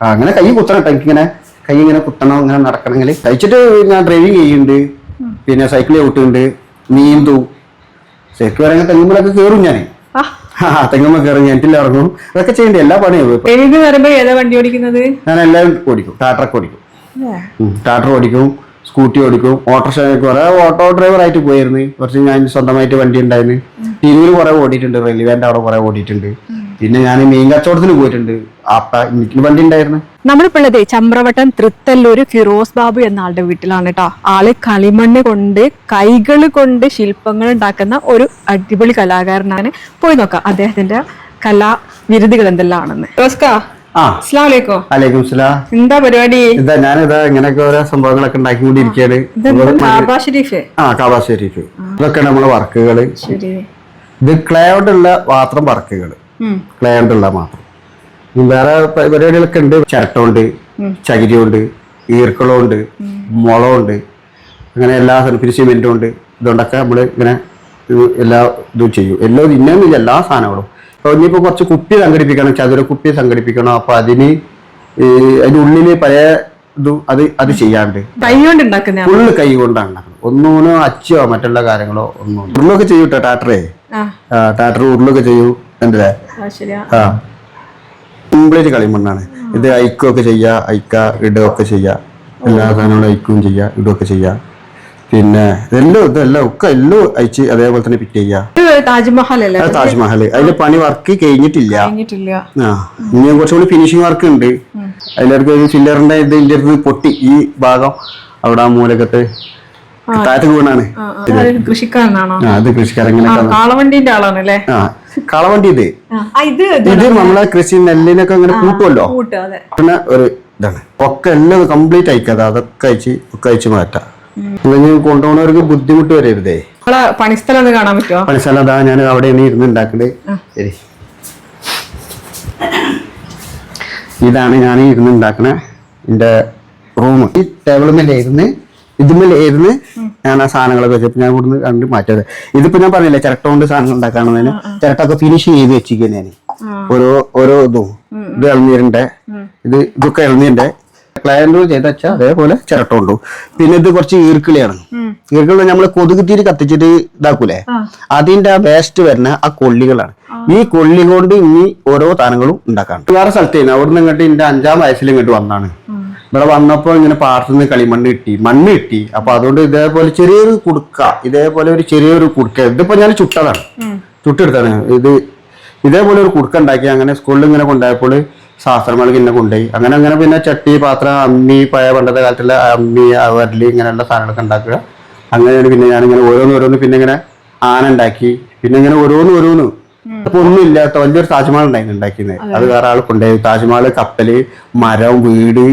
ആ, അങ്ങനെ കൈ കുത്തണം കേട്ടോ എനിക്കിങ്ങനെ കൈ ഇങ്ങനെ കുത്തണം ഇങ്ങനെ നടക്കണമെങ്കിൽ കഴിച്ചിട്ട് ഞാൻ ഡ്രൈവിങ് ചെയ്യുന്നുണ്ട് പിന്നെ സൈക്കിൾ ചവിട്ടുന്നുണ്ട് നീന്തു ശരിക്കും പറയുമ്പോൾ തെങ്ങുമ്പോഴൊക്കെ കയറും ഞാൻ ആ. തെങ്ങുമ്പോ കയറും ഞാൻ ഇറങ്ങും. അതൊക്കെ ചെയ്യണ്ടേ. എല്ലാ പണിയും ഏതാ വണ്ടി ഓടിക്കുന്നത്? ഞാൻ എല്ലാം ഓടിക്കും. ടാറ്ററൊക്കെ ഓടിക്കും. ടാറ്റർ ഓടിക്കും. സ്കൂട്ടി ഓടിക്കും. ഓട്ടോറിക്ഷ കുറെ ഓട്ടോ ഡ്രൈവർ ആയിട്ട് പോയിരുന്നു. കുറച്ച് ഞാൻ സ്വന്തമായിട്ട് വണ്ടി ഉണ്ടായിരുന്നു. തിരൂര് കുറെ ഓടിയിട്ടുണ്ട്. റെയിൽവേന്റെ അവിടെ കുറെ ഓടിയിട്ടുണ്ട്. പിന്നെ ഞാൻ മീൻ കച്ചവടത്തിന് പോയിട്ടുണ്ട്. എനിക്ക് വണ്ടി ഉണ്ടായിരുന്നു. ഉള്ളത് ചമ്രവട്ടം തൃത്തല്ലൂര് ഫിറോസ് ബാബു എന്ന ആളുടെ വീട്ടിലാണ് കേട്ടോ ആൾ കളിമണ്ണ് കൊണ്ട് കൈകൾ കൊണ്ട് ശില്പങ്ങൾ ഉണ്ടാക്കുന്ന ഒരു അടിപൊളി കലാകാരനാണ്. പോയി നോക്കാം അദ്ദേഹത്തിന്റെ കലാ വിരുദ്ധികൾ എന്തെല്ലാമാണെന്ന് എന്താ പരിപാടി? ഇതാ ഞാനിതാ ഇങ്ങനെയൊക്കെ ഓരോ സംഭവങ്ങളൊക്കെ ഉണ്ടാക്കിക്കൊണ്ടിരിക്കുകയാണ് ഷരീഫ്? ആ കാബാ ഷെരീഫ്. ഇതൊക്കെ നമ്മളെ വർക്കുകൾ ശരി. ഇത് ക്ലേ കൊണ്ടുള്ള മാത്രം വർക്കുകൾ. ക്ലേ കൊണ്ടുള്ള മാത്രം. വേറെ പരിപാടികളൊക്കെ ഉണ്ട്. ചിരട്ടമുണ്ട് ചകിരിയുണ്ട് ഈർക്കളമുണ്ട് മുളമുണ്ട് അങ്ങനെ എല്ലാ പിന്നെ സിമെന്റും ഉണ്ട് ഇതുകൊണ്ടൊക്കെ നമ്മൾ ഇങ്ങനെ എല്ലാ ഇതും ചെയ്യും. എല്ലാം ഇന്നൊന്നുമില്ല എല്ലാ സാധനങ്ങളും. അപ്പോൾ ഇനിയിപ്പോൾ കുറച്ച് കുപ്പി സംഘടിപ്പിക്കണം. ചതുര കുപ്പി സംഘടിപ്പിക്കണം. അപ്പോൾ അതിന് ഈ അതിന്റെ ഉള്ളിൽ പല ഇതും അത് അത് ചെയ്യാണ്ട്. ഫുള്ള് കൈ കൊണ്ടാണ് ഉണ്ടാക്കുന്നത്. ഒന്നൂനോ അച്ചോ മറ്റുള്ള കാര്യങ്ങളോ ഒന്നും ഉരുളൊക്കെ ചെയ്യൂട്ടോ ടാറ്ററേ? ടാറ്റർ ഉരുളൊക്കെ ചെയ്യൂ. എന്തല്ലേ ആ. കംപ്ലീറ്റ് കളിമണ്ണാണ്. ഇത് അയക്കുകയൊക്കെ ചെയ്യുക ഐക്ക ഇടുകയൊക്കെ ചെയ്യുക എല്ലാ സാധനങ്ങളും ഐക്കും ചെയ്യുക ഇടുകയൊക്കെ ചെയ്യുക പിന്നെ ഇതെല്ലാം ഇതെല്ലാം ഒക്കെ എല്ലാം അയച്ച് അതേപോലെ തന്നെ ഫിറ്റ് ചെയ്യുക താജ്മഹൽ അതിന്റെ പണി വർക്ക് കഴിഞ്ഞിട്ടില്ല. ആ ഇനി കുറച്ചുകൂടി ഫിനിഷിംഗ് വർക്ക് ഉണ്ട്. അതിലേക്ക് ഒരു ഫില്ലറിന്റെ ഇത് ഇതിന്റെ അടുത്ത് പൊട്ടി ഈ ഭാഗം അവിടെ ആ മൂലക്കത്ത് താഴത്തേക്ക് വീണാണ്. കൃഷിക്കാരനാണോ? അത് കൃഷിക്കാരങ്ങനെ ആ കാളവണ്ടിന്റെ ആളാണല്ലേ? ആ കളവണ്ടി ഇത് ആ ഇത് നമ്മളെ കൃഷി നെല്ലിനൊക്കെ അങ്ങനെ കൂട്ടുമല്ലോ കൂട്ട് അതെ. പിന്നെ ഒരു ഇതാണ്. ഒക്കെ എല്ലാം കംപ്ലീറ്റ് അയക്കാതെ അതൊക്കെ അയച്ച് ഒക്കെ അയച്ച് മാറ്റാം. കൊണ്ടുപോകുന്നവർക്ക് ബുദ്ധിമുട്ട് വരരുതേ. നമ്മളെ പണിസ്ഥലം കാണാൻ പറ്റുമോ പണിസ്ഥലം അതാ ഞാൻ അവിടെ ഇരുന്ന് ഉണ്ടാക്കണത് ശരി. ഇതാണ് ഞാൻ ഇരുന്ന് ഉണ്ടാക്കണ എന്റെ റൂം. ഈ മേലെ ഇരുന്ന് ഇതുമേലെ ഇരുന്ന് ഞാൻ ആ സാധനങ്ങളൊക്കെ വെച്ചപ്പോൾ ഞാൻ ഇവിടുന്ന് കണ്ട് മാറ്റത് ഇതിപ്പോ ഞാൻ പറഞ്ഞില്ലേ ചിരട്ട കൊണ്ട് സാധനങ്ങൾ ഉണ്ടാക്കാണെന്നതിന് ചിരട്ടൊക്കെ ഫിനിഷ് ചെയ്ത് വെച്ചിരിക്കുക ഞാൻ ഓരോ ഓരോ ഇതും. ഇത് ഇളനീരിന്റെ ഇത് ഇതൊക്കെ ഇളനീരിന്റെ. ക്ലയന്റ് ചെയ്ത വെച്ചാൽ അതേപോലെ ചിരട്ട കൊണ്ടു പിന്നെ ഇത് കുറച്ച് ഈർക്കിളിയാണ്. ഈർക്കിളി നമ്മൾ കൊതുക് തിരി കത്തിച്ചിട്ട് ഇതാക്കൂലേ? അതിന്റെ ആ വേസ്റ്റ് വരുന്ന ആ കൊള്ളികളാണ്. ഈ കൊള്ളി കൊണ്ട് ഇനി ഓരോ താനങ്ങളും ഉണ്ടാക്കാണ് വേറെ സ്ഥലത്തേന് അവിടുന്ന് ഇങ്ങോട്ട് എന്റെ അഞ്ചാം വയസ്സിൽ ഇങ്ങോട്ട് വന്നാണ്. ഇവിടെ വന്നപ്പോൾ ഇങ്ങനെ പാടത്തുനിന്ന് കളിമണ്ണ് കിട്ടി മണ്ണ് കിട്ടി. അപ്പൊ അതുകൊണ്ട് ഇതേപോലെ ചെറിയൊരു കുടുക്ക ഇതേപോലെ ഒരു ചെറിയൊരു കുടുക്ക ഇതിപ്പോ ഞാൻ ചുട്ടതാണ്. ചുട്ടെടുത്താണ്. ഇത് ഇതേപോലെ ഒരു കുടുക്ക ഉണ്ടാക്കി അങ്ങനെ സ്കൂളിൽ ഇങ്ങനെ കൊണ്ടുപോയപ്പോൾ ശാസ്ത്രമേളക്ക് ഇന്നെ കൊണ്ടുപോയി. അങ്ങനെ അങ്ങനെ പിന്നെ ചട്ടി പാത്രം അമ്മി പഴയ പണ്ടത്തെ കാലത്തുള്ള അമ്മി വരൽ ഇങ്ങനെയുള്ള സാധനങ്ങളൊക്കെ ഉണ്ടാക്കുക. അങ്ങനെയാണ് പിന്നെ ഞാനിങ്ങനെ ഓരോന്ന് ഓരോന്ന് പിന്നെ ഇങ്ങനെ ആന ഉണ്ടാക്കി പിന്നെ ഇങ്ങനെ ഓരോന്ന് ഓരോന്ന്. അപ്പൊ ഒന്നും ഇല്ലാത്ത വലിയൊരു താജ്മഹൽ ഉണ്ടായിരുന്നു ഉണ്ടാക്കിയത്. അത്. വേറെ ആൾ കൊണ്ടുപോയി. താജ്മഹൽ കപ്പൽ മരം വീട്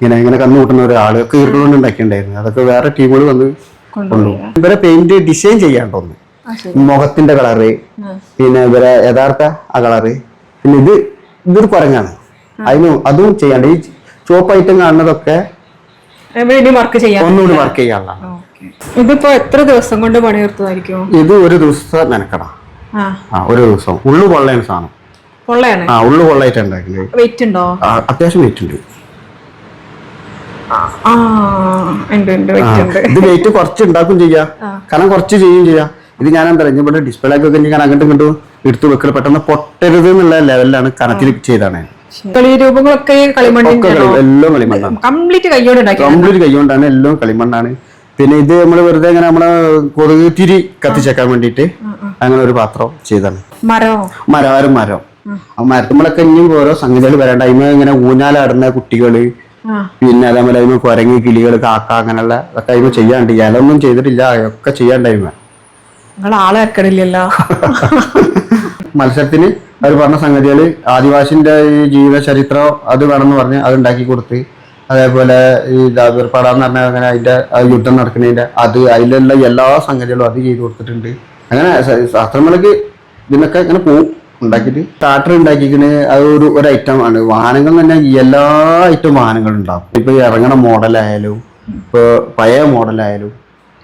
ഇങ്ങനെ ഇങ്ങനെ കന്നു കൂട്ടുന്ന ഒരാൾ ഒക്കെ ഉണ്ടാക്കിയിട്ടുണ്ടായിരുന്നു അതൊക്കെ വേറെ ടീമുകൾ വന്ന് കൊണ്ടു ഇവരെ പെയിന്റ് ഡിസൈൻ ചെയ്യാണ്ടോന്ന്. മുഖത്തിന്റെ കളറ് പിന്നെ ഇവരെ യഥാർത്ഥ ആ കളറ് പിന്നെ ഇത് ഇതൊരു കുരങ്ങാണ്. അതിന് അതും ചെയ്യാണ്ട്. ഈ ചുവപ്പ് ഐറ്റം കാണുന്നതൊക്കെ വർക്ക് ഒന്നുകൂടി വർക്ക് ചെയ്യാനുള്ളതാണ് ഇതിപ്പോ എത്ര ദിവസം കൊണ്ട് പണി തീർത്തതായിരിക്കും ഇത് ഒരു ദിവസം നനക്കണം ആ. ഒരു ദിവസം. ഉള്ളു കൊള്ളയാണ് സാധനം. പൊള്ളയാണ്? ആ ഉള്ളു ഉണ്ടാക്കുന്നത് വെയിറ്റ് ഉണ്ടോ? അത്യാവശ്യം വെയിറ്റ് ഉണ്ട് ആ ഉണ്ട് ഉണ്ട് വെയിറ്റ് ഉണ്ട് ഇത് വെയിറ്റ് കുറച്ച് ഉണ്ടാക്കും ചെയ്യാം. കാരണം കുറച്ച് ചെയ്യും ചെയ്യാം. ഇത് ഞാൻ എന്താ പറയുക ഇവിടെ ഡിസ്പ്ലേ ഒക്കെ ഞാൻ അങ്ങോട്ടും ഇങ്ങോട്ടും എടുത്തു വെക്കൽ പെട്ടെന്ന് പൊട്ടരുത് എന്നുള്ള ലെവലിലാണ് കണക്കിൽ ചെയ്താണ് എല്ലാം കളിമണ്ണാണ്. കംപ്ലീറ്റ് കംപ്ലീറ്റ് കൈകൊണ്ടാണ് എല്ലാം കളിമണ്ണാണ്. പിന്നെ ഇത് നമ്മൾ വെറുതെ ഇങ്ങനെ നമ്മളെ കൊതുക് തിരി കത്തിച്ചേക്കാൻ വേണ്ടിയിട്ട് അങ്ങനെ ഒരു പാത്രം ചെയ്താണ് മരോ? മരം മരം. ആ. മരത്തുമ്പോഴൊക്കെ ഇനിയും ഓരോ സംഗതികൾ വരേണ്ട. അതിന് ഇങ്ങനെ ഊഞ്ഞാലാടുന്ന കുട്ടികൾ പിന്നെ അതേപോലെ അതിന് കുരങ്ങി കിളികൾ കാക്ക അങ്ങനെയുള്ള അതൊക്കെ അതിന് ചെയ്യാണ്ട് ഇലൊന്നും ചെയ്തിട്ടില്ല. ഒക്കെ ചെയ്യാണ്ടായിരുന്നു നിങ്ങൾ ആളെ മത്സരത്തിന് അവർ പറഞ്ഞ സംഗതികൾ ആദിവാസിന്റെ ഈ ജീവിത ചരിത്രം അത് വേണമെന്ന് പറഞ്ഞ് അത് ഉണ്ടാക്കി കൊടുത്ത് അതേപോലെ ഈ ജാബീർപ്പാടാന്ന് പറഞ്ഞ അങ്ങനെ അതിന്റെ യുദ്ധം നടക്കുന്നതിന്റെ അത് അതിലുള്ള എല്ലാ സംഗതികളും അത് ചെയ്തു കൊടുത്തിട്ടുണ്ട്. അങ്ങനെ ശാസ്ത്രങ്ങൾക്ക് ശാസ്ത്രമേളക്ക് ഇതിനൊക്കെ ഇങ്ങനെ പോവും. ഉണ്ടാക്കിയിട്ട് സ്റ്റാർട്ടർ ഉണ്ടാക്കിക്കണ് അത് ഒരു ഒരു ഐറ്റം ആണ്. വാഹനങ്ങൾ തന്നെ എല്ലാ ഐറ്റം വാഹനങ്ങളും ഉണ്ടാകും ഇപ്പൊ ഇറങ്ങണ മോഡലായാലും ഇപ്പൊ പഴയ മോഡലായാലും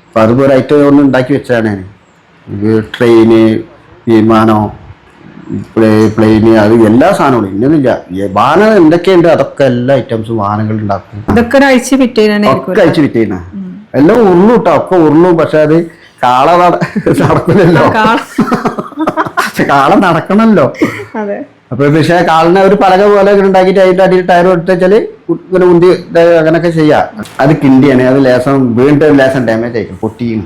അപ്പൊ അതിപ്പോ ഒരു ഐറ്റം ഒന്ന് ഉണ്ടാക്കി വെച്ചാണ് ഞാൻ ട്രെയിന് വിമാനം പ്ലെയിന് അത് എല്ലാ സാധനങ്ങളും. ഇന്നൊന്നുമില്ല. വാഹനം എന്തൊക്കെയുണ്ട് അതൊക്കെ എല്ലാ ഐറ്റംസും വാഹനങ്ങൾ ഉണ്ടാക്കും. അഴിച്ച് ഒക്കെ അയച്ചു വിറ്റേന. എല്ലാം ഉരുളും കേട്ടോ ഒക്കെ ഉരുളും. പക്ഷെ അത് കാള നട- നടക്കില്ലല്ലോ പക്ഷെ കാള നടക്കണല്ലോ. അപ്പൊ പക്ഷെ കാളിനെ ഒരു പലക പോലെ ഉണ്ടാക്കിയിട്ട് അതിന്റെ അടിയിൽ ടയർ എടുത്താൽ ഇങ്ങനെ ഉന്തി അങ്ങനൊക്കെ ചെയ്യാം. അത് കിണ്ടിയാണ്. അത് ലേസം വീണ്ടും ലേസം ഡാമേജ് ആയിരിക്കും. പൊട്ടിയും.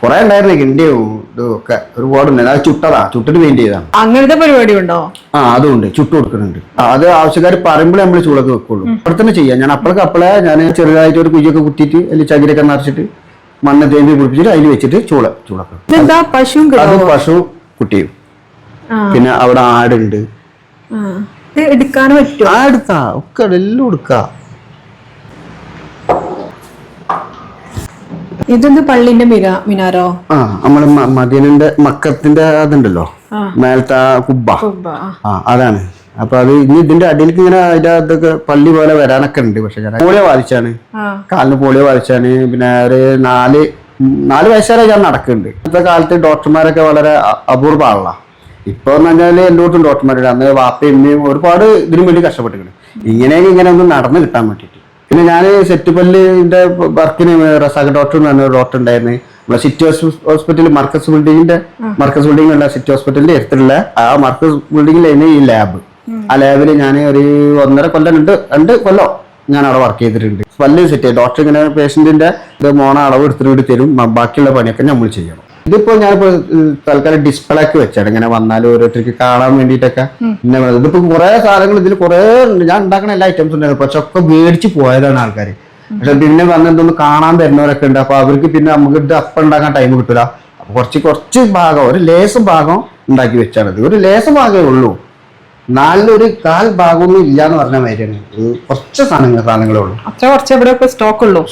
കൊറേ ഉണ്ടായിരുന്നു കിണ്ടിയും ഇതും ഒക്കെ. ഒരുപാടുണ്ട് അത് ചുട്ടതാ. ചുട്ടിട്ട് പെയിന്റ് ചെയ്താണ് അങ്ങനത്തെ പരിപാടി ഉണ്ടോ? ആ അതുണ്ട് ചുട്ടു കൊടുക്കുന്നുണ്ട്. അത് ആവശ്യക്കാർ പറയുമ്പോഴേ നമ്മൾ ചൂടൊക്കെ വെക്കുള്ളൂ. അവിടെ തന്നെ ചെയ്യാം. ഞാൻ അപ്പോഴൊക്കെ അപ്പോഴേ ഞാൻ ചെറുതായിട്ട് ഒരു കുഴിയൊക്കെ കുത്തിയിട്ട് അല്ലെങ്കിൽ ചകിരൊക്കെ നിറച്ചിട്ട് മണ്ണ് തേമ്പി പിടിപ്പിച്ചിട്ട് അതിൽ വെച്ചിട്ട് ചൂള ചൂളൊക്കെ അത് പശു കുട്ടിയും. പിന്നെ അവിടെ ആടുണ്ട്. എടുക്കാൻ പറ്റുമോ ആ എടുക്കാ. ഒക്കെ എല്ലാം എടുക്കാ. ഇതെന്ത് പള്ളിന്റെ മിനാരോ? ആ നമ്മൾ മദീനന്റെ മക്കത്തിന്റെ അതുണ്ടല്ലോ. മേലത്തെ കുബ്ബ. ആ. അതാണ്. അപ്പൊ അത് ഇനി ഇതിന്റെ അടിയിലേക്ക് ഇങ്ങനെ അതിന്റെ അതൊക്കെ പള്ളി പോലെ വരാനൊക്കെ ഉണ്ട്. പക്ഷെ ഞാൻ പോളിയോ ബാധിച്ചാണ്. കാലിന് പോളിയോ ബാധിച്ചാണ്. പിന്നെ ഒരു നാല് നാല് വയസ്സുവരെ ഞാൻ നടക്കുന്നുണ്ട്. ഇന്നത്തെ കാലത്ത് ഡോക്ടർമാരൊക്കെ വളരെ അപൂർവമാണല്ലോ അപൂർവ ആളാ ഇപ്പൊ എന്ന് പറഞ്ഞാൽ എല്ലായിടത്തും ഡോക്ടർമാരുണ്ട്. അന്ന് വാപ്പയും ഉമ്മയും ഒരുപാട് ഇതിനു വേണ്ടി കഷ്ടപ്പെട്ടിട്ടുണ്ട്. ഇങ്ങനെ ഇങ്ങനെ ഒന്ന് നടന്ന് കിട്ടാൻ വേണ്ടിയിട്ട്. പിന്നെ ഞാൻ സെറ്റുപല്ലിന്റെ വർക്കിന് റസാഖ് ഡോക്ടർ എന്ന് പറഞ്ഞ ഡോക്ടർ ഉണ്ടായിരുന്നു. നമ്മളെ സിറ്റി ഹോസ്പിറ്റൽ മർക്കസ് ബിൽഡിങ്ങിന്റെ മർക്കസ് ബിൽഡിംഗ് ഉള്ള സിറ്റി ഹോസ്പിറ്റലിന്റെ അടുത്തുള്ള ആ മർക്കസ് ബിൽഡിങ്ങിലായിരുന്നു ഈ ലാബ്. ആ ലാബിൽ ഞാൻ ഒരു ഒന്നര കൊല്ലം രണ്ട് രണ്ട് കൊല്ലം ഞാൻ അവിടെ വർക്ക് ചെയ്തിട്ടുണ്ട് വലിയ സെറ്റ് ഡോക്ടർ ഇങ്ങനെ പേഷ്യന്റിന്റെ ഇത് മോണ അളവ് എടുത്തിട്ട് തരും. ബാക്കിയുള്ള പണിയൊക്കെ നമ്മൾ ചെയ്യണം. ഇതിപ്പോ ഞാനിപ്പോ തൽക്കാലം ഡിസ്പ്ലേ ഒക്കെ വെച്ചാണ്. ഇങ്ങനെ വന്നാൽ ഓരോരുത്തർക്ക് കാണാൻ വേണ്ടിട്ടൊക്കെ പിന്നെ ഇതിപ്പോ കുറെ സാധനങ്ങൾ ഇതിൽ കുറെ ഞാൻ ഉണ്ടാക്കുന്ന എല്ലാ ഐറ്റംസ് ഉണ്ടായിരുന്നു. പക്ഷെ ഒക്കെ മേടിച്ച് പോയതാണ് ആൾക്കാർ പക്ഷെ പിന്നെ വന്ന് എന്തൊന്ന് കാണാൻ തരുന്നവരൊക്കെ ഉണ്ട്. അപ്പൊ അവർക്ക് പിന്നെ നമുക്ക് ഇത് അപ്പം ഉണ്ടാക്കാൻ ടൈം കിട്ടൂല. അപ്പൊ കുറച്ച് കുറച്ച് ഭാഗം ഒരു ലേസം ഭാഗം ഉണ്ടാക്കി വെച്ചാണ് ഒരു ലേസം ഭാഗമേ ഉള്ളൂ. നാലിലൊരു കാൽ ഭാഗമൊന്നും ഇല്ല എന്ന് പറഞ്ഞ മാതിരിയാണ്. കുറച്ച് സാധനങ്ങൾ സാധനങ്ങളേ ഉള്ളൂ. അത്ര കുറച്ച് ഇവിടെ ഒക്കെ സ്റ്റോക്ക് ഉള്ളൂ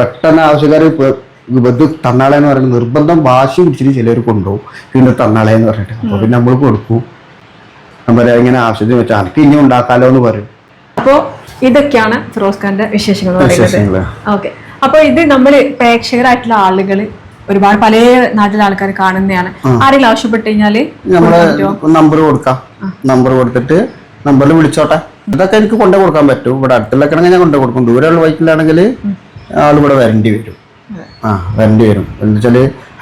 പെട്ടെന്ന് ആവശ്യക്കാർ ഇത് തന്നാളെ എന്ന് പറയുന്നത് നിർബന്ധം വാശി പിടിച്ചിട്ട് ചിലർ കൊണ്ടുപോകും. പിന്നെ തന്നാളെ എന്ന് പറഞ്ഞിട്ട്. അപ്പൊ പിന്നെ നമ്മൾ കൊടുക്കും. നമ്മൾ ഇങ്ങനെ ആവശ്യത്തിന് വെച്ചാൽ അനക്ക് ഇനി ഉണ്ടാക്കാലോ എന്ന് പറയും. അപ്പോ ഇതൊക്കെയാണ് ഫിറോസ് ഖാന്റെ വിശേഷങ്ങൾ. ഓക്കെ. അപ്പൊ ഇത് നമ്മൾ പ്രേക്ഷകരായിട്ടുള്ള ആളുകൾ ഒരുപാട് പല നാട്ടിലെ ആൾക്കാർ കാണുന്നതാണ്. ആരെങ്കിലും ആവശ്യപ്പെട്ട് കഴിഞ്ഞാൽ നമ്മൾ? നമ്പർ കൊടുക്കാം. നമ്പർ കൊടുത്തിട്ട് നമ്പറിൽ വിളിച്ചോട്ടെ. ഇതൊക്കെ എനിക്ക് കൊണ്ടു കൊടുക്കാൻ പറ്റും. ഇവിടെ അടുത്തുള്ള കിണങ്ങ് ഞാൻ കൊണ്ടു കൊടുക്കും. ദൂരെയുള്ള ബൈക്കിലാണെങ്കിൽ ആൾ ഇവിടെ വരേണ്ടി വരും. ആ വരേണ്ടി വരും. എന്ന് വെച്ചാൽ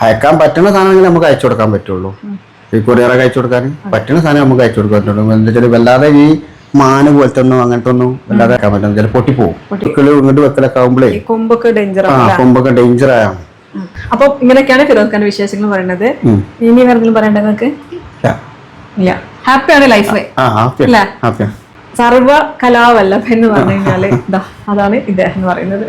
അയക്കാൻ പറ്റുന്ന സാധനം നമുക്ക് അയച്ചു കൊടുക്കാൻ പറ്റുള്ളൂ. ഈ കൊറിയറൊക്കെ അയച്ചു കൊടുക്കാൻ പറ്റുന്ന സാധനം നമുക്ക് അയച്ചു കൊടുക്കാൻ പറ്റുള്ളൂ. എന്താ വെച്ചാൽ വല്ലാതെ ഈ മാന് പോലത്തെ ഒന്നും അങ്ങനത്തെ ഒന്നും വല്ലാതെ അയക്കാൻ പറ്റും ചില പൊട്ടിപ്പോവും. ഇങ്ങോട്ട് വെക്കലൊക്കെ ആകുമ്പോഴേ കൊമ്പൊക്കെ ഡേഞ്ചർ ആ കൊമ്പൊക്കെ ഡേഞ്ചർ ആയാണ് അപ്പൊ ഇങ്ങനെയൊക്കെയാണ് ഫിറോസ് ഖാന്റെ വിശേഷങ്ങൾ പറയുന്നത്. ഇനി വേറെന്തെങ്കിലും പറയണ്ടത് നിങ്ങൾക്ക്? ഇല്ല. ഹാപ്പിയാണ് ലൈഫ് സർവ കലാവല്ലഭ എന്ന് പറഞ്ഞു കഴിഞ്ഞാൽ അതാണ് ഇദ്ദേഹം എന്ന് പറയുന്നത്.